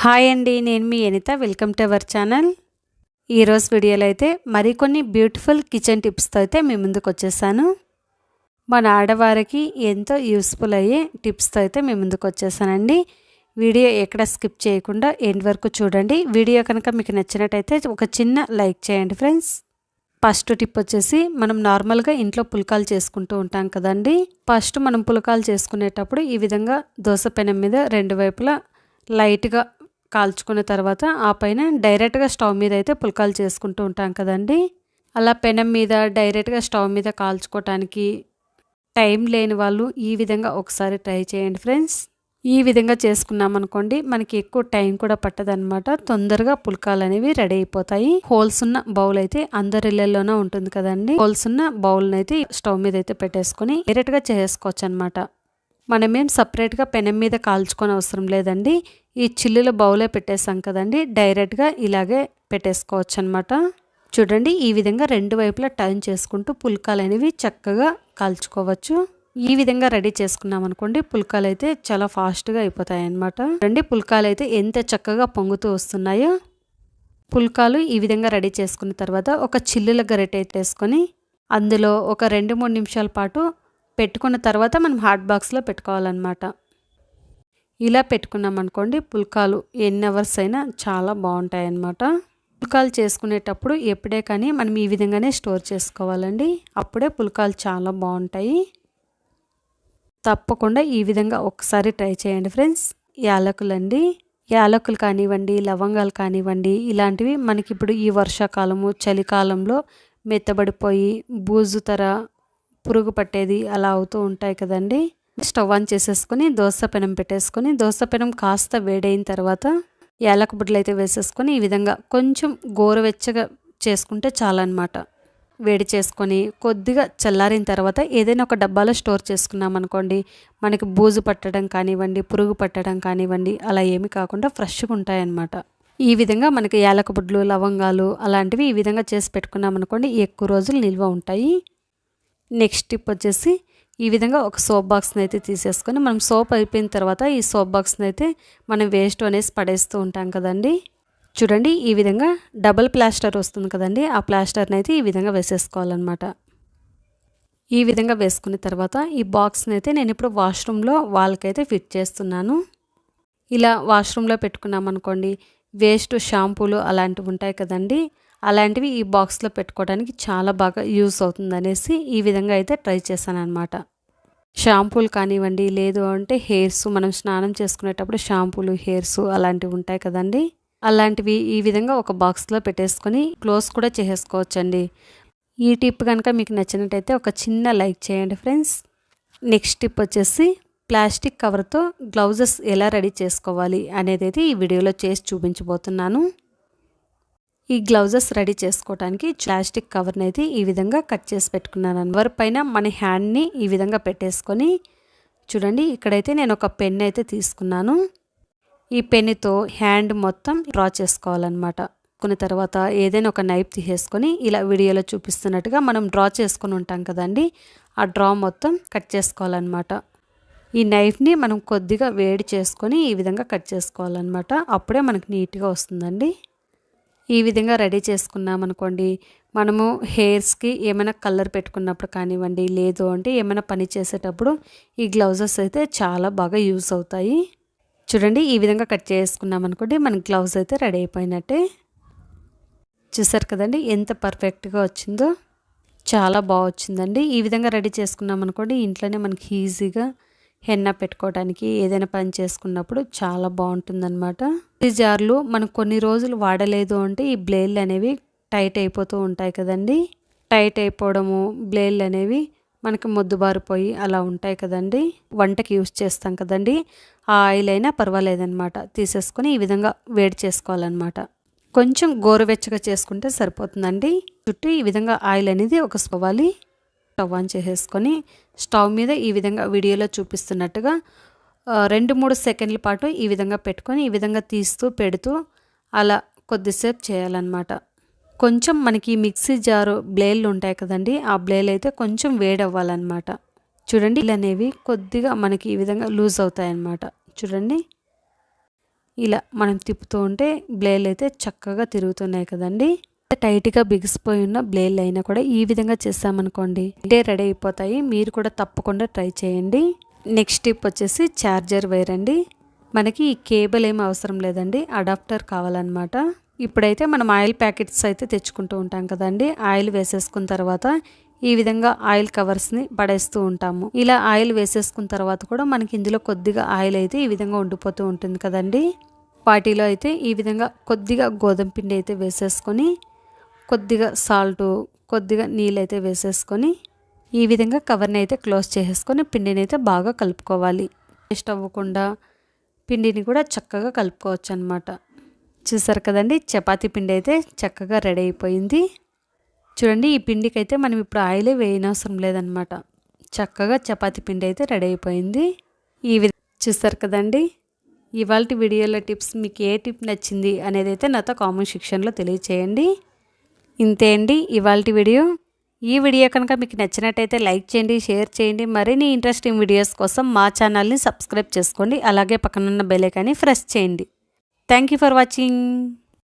Hi అండి నేను మీ Anitha. Welcome to our channel ఈరోజు వీడియోలో అయితే మరికొన్ని బ్యూటిఫుల్ కిచెన్ టిప్స్తో అయితే మీ ముందుకు వచ్చేసాను. మన ఆడవారికి ఎంతో యూస్ఫుల్ అయ్యే టిప్స్తో అయితే మీ ముందుకు వచ్చేసానండి. వీడియో ఎక్కడ స్కిప్ చేయకుండా ఎండ్ వరకు చూడండి. వీడియో కనుక మీకు నచ్చినట్టయితే ఒక చిన్న లైక్ చేయండి ఫ్రెండ్స్ ఫస్ట్ టిప్ వచ్చేసి మనం నార్మల్గా ఇంట్లో పుల్కాలు చేసుకుంటూ ఉంటాం కదండి. ఫస్ట్ మనం పుల్కాలు చేసుకునేటప్పుడు ఈ విధంగా దోశ పెనం మీద రెండు వైపులా లైట్గా కాల్చుకున్న తర్వాత ఆ పైన డైరెక్ట్గా స్టవ్ మీద అయితే పుల్కాలు చేసుకుంటూ ఉంటాం కదండి. అలా పెనం మీద డైరెక్ట్గా స్టవ్ మీద కాల్చుకోవటానికి టైం లేని వాళ్ళు ఈ విధంగా ఒకసారి ట్రై చేయండి ఫ్రెండ్స్. ఈ విధంగా చేసుకున్నాం అనుకోండి మనకి ఎక్కువ టైం కూడా పట్టదనమాట తొందరగా పుల్కాలు అనేవి రెడీ అయిపోతాయి. హోల్స్ ఉన్న బౌల్ అయితే అందరి ఇళ్ళలోనే ఉంటుంది కదండి. హోల్స్ ఉన్న బౌల్ అయితే స్టవ్ మీద అయితే పెట్టేసుకొని డైరెక్ట్గా చేసుకోవచ్చు అనమాట మనమేం సపరేట్గా పెనం మీద కాల్చుకొని అవసరం లేదండి. ఈ చిల్లుల బౌలే పెట్టేసాం కదండి. డైరెక్ట్గా ఇలాగే పెట్టేసుకోవచ్చు అనమాట చూడండి ఈ విధంగా రెండు వైపులా టర్న్ చేసుకుంటూ పుల్కాలు అనేవి చక్కగా కాల్చుకోవచ్చు. ఈ విధంగా రెడీ చేసుకున్నాం అనుకోండి పుల్కాలు అయితే చాలా ఫాస్ట్గా అయిపోతాయి అనమాట రండి పుల్కాలు అయితే ఎంత చక్కగా పొంగుతూ వస్తున్నాయో. పుల్కాలు ఈ విధంగా రెడీ చేసుకున్న తర్వాత ఒక చిల్లుల గరిటె వేసుకొని అందులో ఒక రెండు మూడు నిమిషాల పాటు పెట్టుకున్న తర్వాత మనం హాట్ బాక్స్లో పెట్టుకోవాలన్నమాట. ఇలా పెట్టుకున్నాం అనుకోండి పుల్కాలు ఎన్ని అవర్స్ అయినా చాలా బాగుంటాయి అన్నమాట పుల్కాలు చేసుకునేటప్పుడు ఎప్పుడే కానీ మనం ఈ విధంగానే స్టోర్ చేసుకోవాలండి. అప్పుడే పుల్కాలు చాలా బాగుంటాయి. తప్పకుండా ఈ విధంగా ఒకసారి ట్రై చేయండి ఫ్రెండ్స్. యాలకులండి. యాలకులు కానివ్వండి లవంగాలు కానివ్వండి ఇలాంటివి మనకి ఇప్పుడు ఈ వర్షాకాలము చలికాలంలో మెత్తబడిపోయి బూజు తర పురుగు పట్టేది అలా అవుతూ ఉంటాయి కదండి. స్టవ్ ఆన్ చేసేసుకొని దోశ పెనం పెట్టేసుకొని దోశ పెనం కాస్త వేడైన తర్వాత యాలక బుడ్డలు అయితే వేసేసుకొని ఈ విధంగా కొంచెం గోరువెచ్చగా చేసుకుంటే చాలన్నమాట. వేడి చేసుకొని కొద్దిగా చల్లారిన తర్వాత ఏదైనా ఒక డబ్బాలో స్టోర్ చేసుకున్నాం అనుకోండి మనకి బూజు పట్టడం కానివ్వండి పురుగు పట్టడం కానివ్వండి అలా ఏమి కాకుండా ఫ్రెష్గా ఉంటాయన్నమాట. ఈ విధంగా మనకి యాలక బుడ్లు లవంగాలు అలాంటివి ఈ విధంగా చేసి పెట్టుకున్నాం అనుకోండి ఎక్కువ రోజులు నిల్వ ఉంటాయి. నెక్స్ట్ టిప్ వచ్చేసి ఈ విధంగా ఒక సోప్ బాక్స్ని అయితే తీసేసుకొని మనం సోప్ అయిపోయిన తర్వాత ఈ సోప్ బాక్స్ని అయితే మనం వేస్ట్ అనేసి పడేస్తూ ఉంటాం కదండి. చూడండి ఈ విధంగా డబల్ ప్లాస్టర్ వస్తుంది కదండి. ఆ ప్లాస్టర్ని అయితే ఈ విధంగా వేసేసుకోవాలన్నమాట. ఈ విధంగా వేసుకున్న తర్వాత ఈ బాక్స్ని అయితే నేను ఇప్పుడు వాష్రూమ్లో వాళ్ళకైతే ఫిట్ చేస్తున్నాను. ఇలా వాష్రూమ్లో పెట్టుకున్నామనుకోండి వేస్ట్ షాంపూలు అలాంటివి ఉంటాయి కదండి. అలాంటివి ఈ బాక్స్లో పెట్టుకోవడానికి చాలా బాగా యూస్ అవుతుంది అనేసి ఈ విధంగా అయితే ట్రై చేశాను అనమాట షాంపూలు కానివ్వండి లేదు అంటే హెయిర్స్ మనం స్నానం చేసుకునేటప్పుడు షాంపూలు హెయిర్స్ అలాంటివి ఉంటాయి కదండి. అలాంటివి ఈ విధంగా ఒక బాక్స్లో పెట్టేసుకొని క్లోజ్ కూడా చేసేసుకోవచ్చండి. ఈ టిప్ కనుక మీకు నచ్చినట్టయితే ఒక చిన్న లైక్ చేయండి ఫ్రెండ్స్. నెక్స్ట్ టిప్ వచ్చేసి ప్లాస్టిక్ కవర్తో గ్లౌజెస్ ఎలా రెడీ చేసుకోవాలి అనేది అయితే ఈ వీడియోలో చేసి చూపించబోతున్నాను. ఈ గ్లౌజెస్ రెడీ చేసుకోవడానికి ప్లాస్టిక్ కవర్ని అయితే ఈ విధంగా కట్ చేసి పెట్టుకున్నాను. కవర్ పైన మన హ్యాండ్ని ఈ విధంగా పెట్టేసుకొని చూడండి ఇక్కడైతే నేను ఒక పెన్ అయితే తీసుకున్నాను. ఈ పెన్నుతో హ్యాండ్ మొత్తం డ్రా చేసుకోవాలన్నమాట. కొన్ని తర్వాత ఏదైనా ఒక నైఫ్ తీసేసుకొని ఇలా వీడియోలో చూపిస్తున్నట్టుగా మనం డ్రా చేసుకొని ఉంటాం కదండి ఆ డ్రా మొత్తం కట్ చేసుకోవాలన్నమాట. ఈ నైఫ్ని మనం కొద్దిగా వేడి చేసుకొని ఈ విధంగా కట్ చేసుకోవాలన్నమాట. అప్పుడే మనకు నీట్గా వస్తుందండి. ఈ విధంగా రెడీ చేసుకున్నామనుకోండి మనము హెయిర్స్కి ఏమైనా కలర్ పెట్టుకున్నప్పుడు కానివ్వండి లేదు అంటే ఏమైనా పని చేసేటప్పుడు ఈ గ్లౌజెస్ అయితే చాలా బాగా యూస్ అవుతాయి. చూడండి ఈ విధంగా కట్ చేసుకున్నామనుకోండి మన గ్లౌజ్ అయితే రెడీ అయిపోయినట్టే. చూసారు కదండి ఎంత పర్ఫెక్ట్గా వచ్చిందో. చాలా బాగా వచ్చిందండి. ఈ విధంగా రెడీ చేసుకున్నాం అనుకోండి ఇంట్లోనే మనకి ఈజీగా హెన్న పెట్టుకోవడానికి ఏదైనా పని చేసుకున్నప్పుడు చాలా బాగుంటుందన్నమాట. ఈ జార్లు మనం కొన్ని రోజులు వాడలేదు అంటే ఈ బ్లేడ్లు అనేవి టైట్ అయిపోతూ ఉంటాయి కదండి. టైట్ అయిపోవడము బ్లేడ్లు అనేవి మనకి మొద్దుబారిపోయి అలా ఉంటాయి కదండి. వంటకి యూస్ చేస్తాం కదండి. ఆ ఆయిల్ అయినా పర్వాలేదన్నమాట. తీసేసుకొని ఈ విధంగా వేడి చేసుకోవాలన్నమాట. కొంచెం గోరువెచ్చగా చేసుకుంటే సరిపోతుందండి. చుట్టూ ఈ విధంగా ఆయిల్ అనేది ఒక స్పవాలి. స్టవ్ ఆన్ చేసేసుకొని స్టవ్ మీద ఈ విధంగా వీడియోలో చూపిస్తున్నట్టుగా రెండు మూడు సెకండ్ల పాటు ఈ విధంగా పెట్టుకొని ఈ విధంగా తీస్తూ పెడుతూ అలా కొద్దిసేపు చేయాలన్నమాట. కొంచెం మనకి మిక్సీ జారు బ్లేళ్ళు ఉంటాయి కదండి ఆ బ్లేలు అయితే కొంచెం వేడవ్వాలన్నమాట. చూడండి ఇలానేవి అనేవి కొద్దిగా మనకి ఈ విధంగా లూజ్ అవుతాయి అన్నమాట చూడండి ఇలా మనం తిప్పుతూ ఉంటే బ్లేలు అయితే చక్కగా తిరుగుతున్నాయి కదండీ. టైట్గా బిగిసిపోయి ఉన్న బ్లేడ్లు అయినా కూడా ఈ విధంగా చేసామనుకోండి ఇదే రెడీ అయిపోతాయి. మీరు కూడా తప్పకుండా ట్రై చేయండి. నెక్స్ట్ టిప్ వచ్చేసి ఛార్జర్ వైర్ అండి. మనకి ఈ కేబుల్ ఏం అవసరం లేదండి అడాప్టర్ కావాలన్నమాట. ఇప్పుడైతే మనం ఆయిల్ ప్యాకెట్స్ అయితే తెచ్చుకుంటూ ఉంటాం కదండి ఆయిల్ వేసేసుకున్న తర్వాత ఈ విధంగా ఆయిల్ కవర్స్ని పడేస్తూ ఉంటాము. ఇలా ఆయిల్ వేసేసుకున్న తర్వాత కూడా మనకి ఇందులో కొద్దిగా ఆయిల్ అయితే ఈ విధంగా ఉండిపోతూ ఉంటుంది కదండి. వాటిలో అయితే ఈ విధంగా కొద్దిగా గోధుమ పిండి అయితే వేసేసుకొని కొద్దిగా సాల్ట్ కొద్దిగా నీళ్ళు అయితే వేసేసుకొని ఈ విధంగా కవర్ని అయితే క్లోజ్ చేసేసుకొని పిండిని అయితే బాగా కలుపుకోవాలి. వేస్ట్ అవ్వకుండా పిండిని కూడా చక్కగా కలుపుకోవచ్చు అనమాట చూసారు కదండి చపాతీ పిండి అయితే చక్కగా రెడీ అయిపోయింది. చూడండి ఈ పిండికి అయితే మనం ఇప్పుడు ఆయిలే వేయనవసరం లేదనమాట చక్కగా చపాతీ పిండి అయితే రెడీ అయిపోయింది. ఈ విధ చూసారు కదండి ఇవాళ వీడియోలో టిప్స్ మీకు ఏ టిప్ నచ్చింది అనేది అయితే నాతో కామెంట్ సెక్షన్లో తెలియచేయండి. ఇంతే అండి ఇవాళ వీడియో. ఈ వీడియో కనుక మీకు నచ్చినట్టయితే లైక్ చేయండి షేర్ చేయండి మరిన్ని ఇంట్రెస్టింగ్ వీడియోస్ కోసం మా ఛానల్ని సబ్స్క్రైబ్ చేసుకోండి అలాగే పక్కనున్న బెల్ ఐకాన్ని ప్రెస్ చేయండి. Thank you for watching.